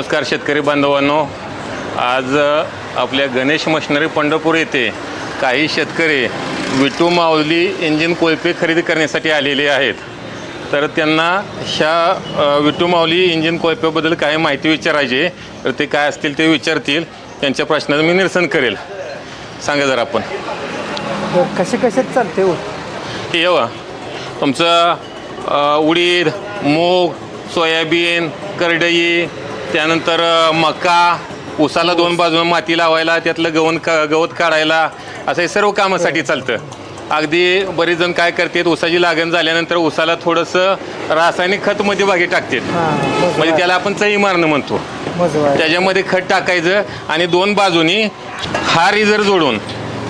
नमस्कार शेतकरी बांधवांनो. आज आपल्या गणेश मशिनरी पंढरपूर येथे काही शेतकरी विटू माऊली इंजिन कोळपे खरेदी करण्यासाठी आलेले आहेत. तर त्यांना ह्या विटू माऊली इंजिन कोळप्याबद्दल काही माहिती विचारायची. तर ते काय असतील ते विचारतील. त्यांच्या प्रश्नाचं मी निरसन करेल. सांगा जरा आपण. हो कसे कशात चालते हो? येवा तुमचं उडीद मूग सोयाबीन करडई त्यानंतर मका उसाला दोन बाजून माती लावायला त्यातलं गवत का गवत काढायला असं हे सर्व कामासाठी चालतं. अगदी बरेच जण काय करतात उसाची लागण झाल्यानंतर उसाला थोडंसं रासायनिक खत मध्ये भागी टाकतात म्हणजे त्याला आपण चई मारणं म्हणतो. त्याच्यामध्ये खत टाकायचं आणि दोन बाजूनी हा रिझर जोडून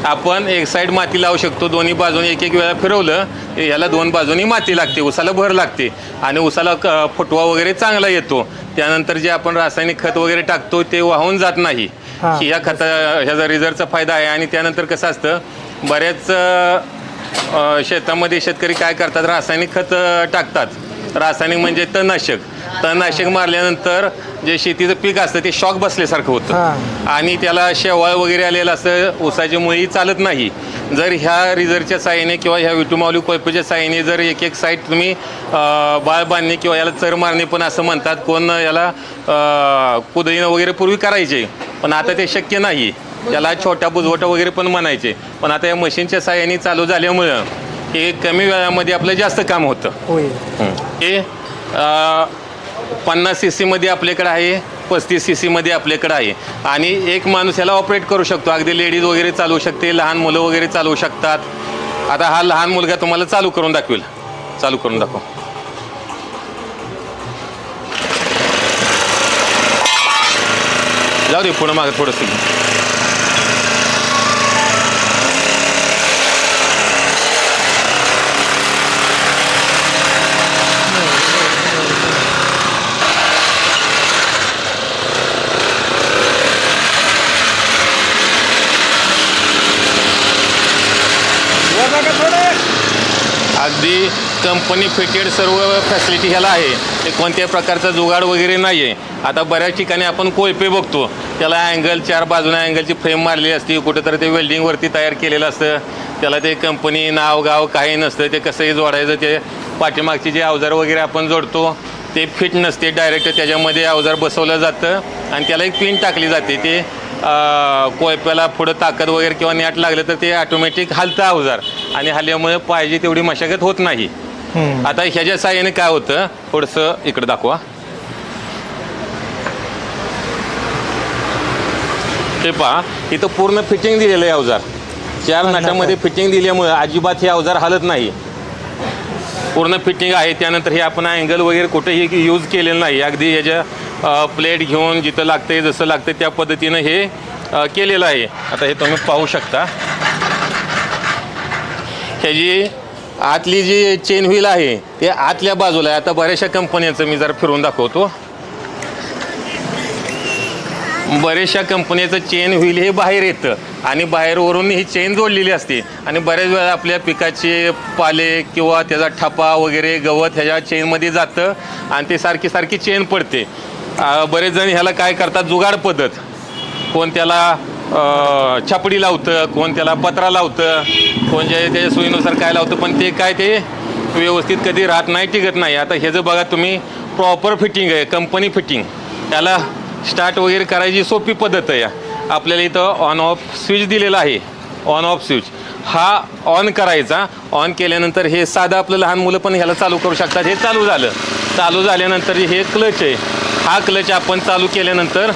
आपण एक साईड माती लावू शकतो. दोन्ही बाजूनी एक एक वेळा फिरवलं याला दोन बाजूनी माती लागते. उसाला भर लागते. आणि उसाला क- फुटवा वगैरे चांगला येतो. त्यानंतर जे आपण रासायनिक खत वगैरे टाकतो ते वाहून जात नाही. हां. ह्या खता ह्याचा रिझरचा फायदा आहे. आणि त्यानंतर कसं असतं बऱ्याच शेतामध्ये शेतकरी काय करतात? रासायनिक खत टाकतात. रासायनिक म्हणजे तणनाशक. तणनाशक मारल्यानंतर जे शेतीचं पीक असतं ते शॉक बसल्यासारखं होतं. आणि त्याला शेवाळ वगैरे आलेलं असतं ऊसाची मुळी चालत नाही. जर ह्या रिझरच्या साईने किंवा ह्या विटुमावली कोयपेच्या साईने जर एक एक साईड तुम्ही बाळ बांधणे किंवा याला चर मारणे पण असं म्हणतात कोण याला कुदळीनं वगैरे पूर्वी करायचे. पण आता ते शक्य नाही. त्याला छोट्या बुजवटा वगैरे पण म्हणायचे. पण आता या मशीनच्या साह्याने चालू झाल्यामुळं हे कमी वेळामध्ये आपलं जास्त काम होतं. हे. पन्नास सी सीमध्ये आपल्याकडे आहे पस्तीस सी सीमध्ये आपल्याकडे आहे. आणि एक माणूस याला ऑपरेट करू शकतो. अगदी लेडीज वगैरे चालवू शकते लहान मुलं वगैरे चालवू शकतात. आता हा लहान मुलगा तुम्हाला चालू करून दाखवेल. चालू करून दाखव. जाऊ दे पुढं मागं थोडंसं. अगदी कंपनी फिटेड सर्व फॅसिलिटी ह्याला आहे. ते कोणत्याही प्रकारचा जुगाड वगैरे नाही आहे आता बऱ्याच ठिकाणी आपण कोळपे बघतो. त्याला अँगल चार बाजूने अँगलची फ्रेम मारली असती. कुठेतरी ते वेल्डिंगवरती तयार केलेलं असतं. त्याला ते कंपनी नाव गाव काही नसतं. ते कसंही जोडायचं. ते पाठीमागची जे अवजार वगैरे आपण जोडतो ते फिट नसते. डायरेक्ट त्याच्यामध्ये अवजार बसवलं जातं. आणि त्याला एक पिन टाकली जाते. ते कोयप्याला पुढं ताकद वगैरे किंवा नॅट लागलं तर ते ऑटोमॅटिक हलतं अवजार. आणि हल्ल्यामुळे पाहिजे तेवढी मशागत होत नाही. आता ह्याच्या साह्याने काय होतं थोडंसं इकडं दाखवा. हे पहा इथं पूर्ण फिटिंग दिलेलं आहे अवजार. चार नाटामध्ये फिटिंग दिल्यामुळे अजिबात हे अवजार हलत नाही. पूर्ण फिटिंग आहे त्यानंतर हे आपण अँगल वगैरे कुठेही यूज केलेलं नाही. अगदी ह्याच्या प्लेट घेऊन जिथं लागते जसं लागतं त्या पद्धतीनं हे केलेलं आहे. आता हे तुम्ही पाहू शकता. ह्याची आतली जी चेन व्हील आहे ते आतल्या बाजूला आहे. आता बऱ्याचशा कंपन्यांचं मी जरा फिरून दाखवतो. बऱ्याचशा कंपनीचं चेन व्हील हे बाहेर येतं आणि बाहेरवरून ही चेन जोडलेली असते. आणि बऱ्याच वेळा आपल्या पिकाचे पाले किंवा त्याचा ठपा वगैरे गवत ह्याच्या चेनमध्ये जातं आणि ते सारखी सारखी चेन पडते. बरेच जण ह्याला काय करतात? जुगाड पद्धत. कोण त्याला छापडी लावतं कोण त्याला पत्रा लावतं कोण जे त्याच्या सोयीनुसार काय लावतं पण ते काय ते व्यवस्थित कधी राहत नाही टिकत नाही. आता हे जर बघा तुम्ही प्रॉपर फिटिंग आहे कंपनी फिटिंग त्याला स्टार्ट वगैरे करायची सोपी पद्धत आहे. आपल्याला इथं ऑन ऑफ स्विच दिलेला आहे. ऑन ऑफ स्विच हा ऑन करायचा. ऑन केल्यानंतर हे साधं आपलं लहान मुलं पण ह्याला चालू करू शकतात. हे चालू झालं. चालू झाल्यानंतर हे क्लच आहे. हा क्लच आपण चालू केल्यानंतर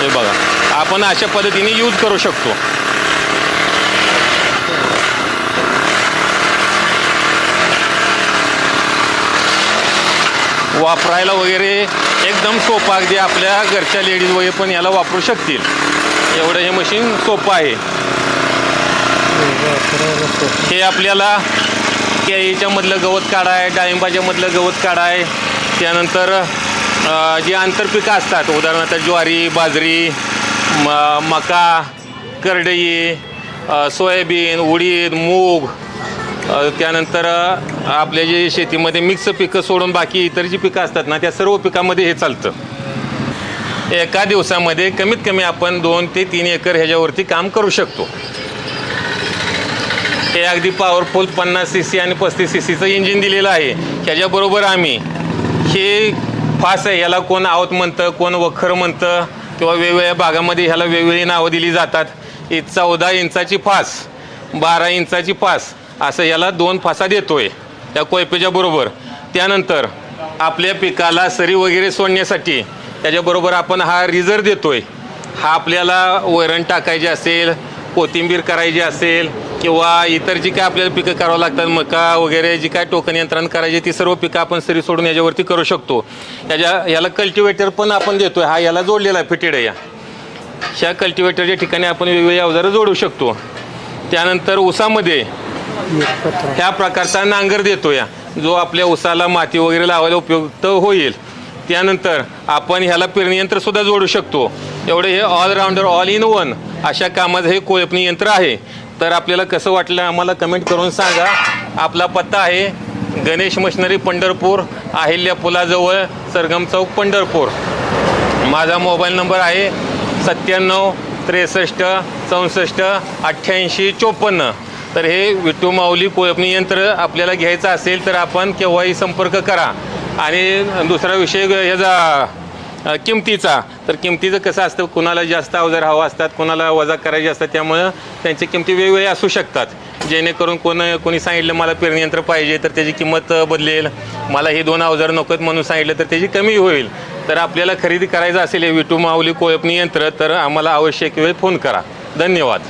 हे बघा आपण अशा पद्धतीने यूज करू शकतो. वापरायला वगैरे एकदम सोपं अगदी आपल्या घरच्या लेडीज वगैरे पण याला वापरू शकतील. एवढं हे मशीन सोपं आहे. हे आपल्याला केळीच्यामधलं गवत काढाय डाळिंबाच्यामधलं गवत काढाय. त्यानंतर जी आंतरपिकं असतात उदाहरणार्थ ज्वारी बाजरी म मका करडई सोयाबीन उडीद मूग त्यानंतर आपल्या जे शेतीमध्ये मिक्स पिकं सोडून बाकी इतर जी पिकं असतात ना त्या सर्व पिकामध्ये हे चालतं. एका दिवसामध्ये कमीत कमी आपण दोन ते तीन एकर ह्याच्यावरती काम करू शकतो. हे अगदी पॉवरफुल पन्नास सी सी आणि पस्तीस सी सीचं इंजिन दिलेलं आहे. ह्याच्याबरोबर आम्ही हे फास आहे याला कोण आवत म्हणतं कोण वखर म्हणतं किंवा वेगवेगळ्या भागामध्ये ह्याला वेगवेगळी नावं दिली जातात. ही चौदा इंचाची फास बारा इंचाची फास असं याला दोन फासा देतोय त्या कोयपेच्या बरोबर. त्यानंतर आपल्या पिकाला सरी वगैरे सोडण्यासाठी त्याच्याबरोबर आपण हा रिझर देतोय. हा आपल्याला वैरण टाकायचे असेल कोथिंबीर करायची असेल किंवा इतर जी काय आपल्याला पिकं करावं लागतात मका वगैरे जी काय टोकन यंत्रण करायची ती सर्व पिकं आपण सरी सोडून याच्यावरती करू शकतो. याच्या याला कल्टिवेटर पण आपण देतोय हा याला जोडलेला आहे फिटेड या. ह्या कल्टिवेटरच्या ठिकाणी आपण वेगवेगळी अवजारं जोडू शकतो. त्यानंतर ऊसामध्ये ह्या प्रकारचा नांगर देतो या जो आपल्या उसाला माती वगैरे लावायला उपयुक्त होईल. त्यानंतर आपण ह्याला पेरणी सुद्धा जोडू शकतो. एवढे हे ऑलराऊंडर ऑल इन वन अशा कामाचं हे कोळपणी यंत्र आहे. तर आपल्याला कसं वाटलं आम्हाला कमेंट करून सांगा. आपला पत्ता आहे गणेश मशिनरी पंढरपूर अहिल्या पुलाजवळ सरगम चौक पंढरपूर. माझा मोबाईल नंबर आहे सत्त्याण्णव त्रेसष्ट चौसष्ट अठ्ठ्याऐंशी चोपन्न. तर हे विटू माऊली कोळपणी यंत्र आपल्याला घ्यायचं असेल तर आपण केव्हाही संपर्क करा. आणि दुसरा विषय ह्याचा किमतीचा. तर किमतीचं कसं असतं कुणाला जास्त अवजार हवा असतात कुणाला वजा करायचे असतात त्यामुळं त्यांची किमती वेगवेगळ्या असू शकतात. जेणेकरून कोण कोणी सांगितलं मला पेरणी यंत्र पाहिजे तर त्याची किंमत बदलेल. मला हे दोन अवजार नकोत म्हणून सांगितलं तर त्याची कमी होईल. तर आपल्याला खरेदी करायचं असेल हे विटू माऊली कोळपणी यंत्र तर आम्हाला आवश्यक वेळ फोन करा. धन्यवाद.